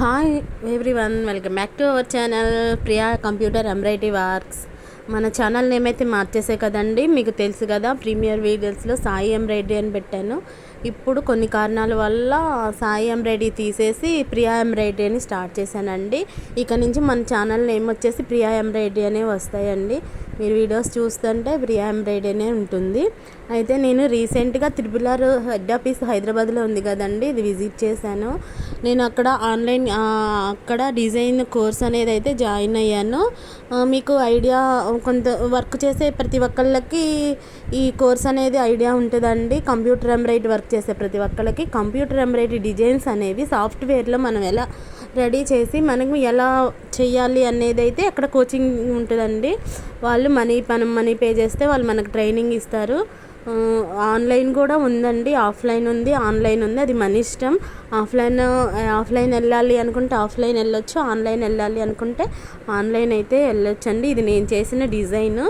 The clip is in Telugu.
Hi everyone welcome back to our channel Priya computer embroidery works మన ఛానల్ నేమ్ అయితే మార్చేసే కదండి. మీకు తెలుసు కదా ప్రీమియర్ వీడియోస్లో సాయి ఎంబ్రాయిడరీ అని పెట్టాను. ఇప్పుడు కొన్ని కారణాల వల్ల సాయి ఎంబ్రాయిడరీ తీసేసి ప్రియా ఎంబ్రాయిడరీ అని స్టార్ట్ చేశానండి. ఇక నుంచి మన ఛానల్ నేమ్ వచ్చేసి ప్రియా ఎంబ్రాయిడరీ అనే వస్తాయండి. మీరు వీడియోస్ చూస్తుంటే ప్రియా ఎంబ్రాయిడరీ అనే ఉంటుంది. అయితే నేను రీసెంట్గా త్రిపులార్ హెడ్ ఆఫీస్ హైదరాబాద్లో ఉంది కదండి ఇది విజిట్ చేశాను. నేను అక్కడ ఆన్లైన్ అక్కడ డిజైన్ కోర్స్ అనేది అయితే జాయిన్ అయ్యాను. మీకు ఐడియా కొంత వర్క్ చేసే ప్రతి ఒక్కళ్ళకి ఈ కోర్స్ అనేది ఐడియా ఉంటుందండి. కంప్యూటర్ ఎంబ్రాయిడరీ వర్క్ చేసే ప్రతి ఒక్కళ్ళకి కంప్యూటర్ ఎంబ్రాయిడరీ డిజైన్స్ అనేవి సాఫ్ట్వేర్లో మనం ఎలా రెడీ చేసి మనకు ఎలా చేయాలి అనేది అయితే అక్కడ కోచింగ్ ఉంటుందండి. వాళ్ళు మనీ మనం మనీ పే చేస్తే వాళ్ళు మనకు ట్రైనింగ్ ఇస్తారు. ఆన్లైన్ కూడా ఉందండి. ఆఫ్లైన్ ఉంది ఆన్లైన్ ఉంది. అది మన ఇష్టం. ఆఫ్లైన్ ఆఫ్లైన్ వెళ్ళాలి అనుకుంటే ఆఫ్లైన్ వెళ్ళొచ్చు ఆన్లైన్ వెళ్ళాలి అనుకుంటే ఆన్లైన్ అయితే వెళ్ళొచ్చండి. ఇది నేను చేసిన డిజైన్.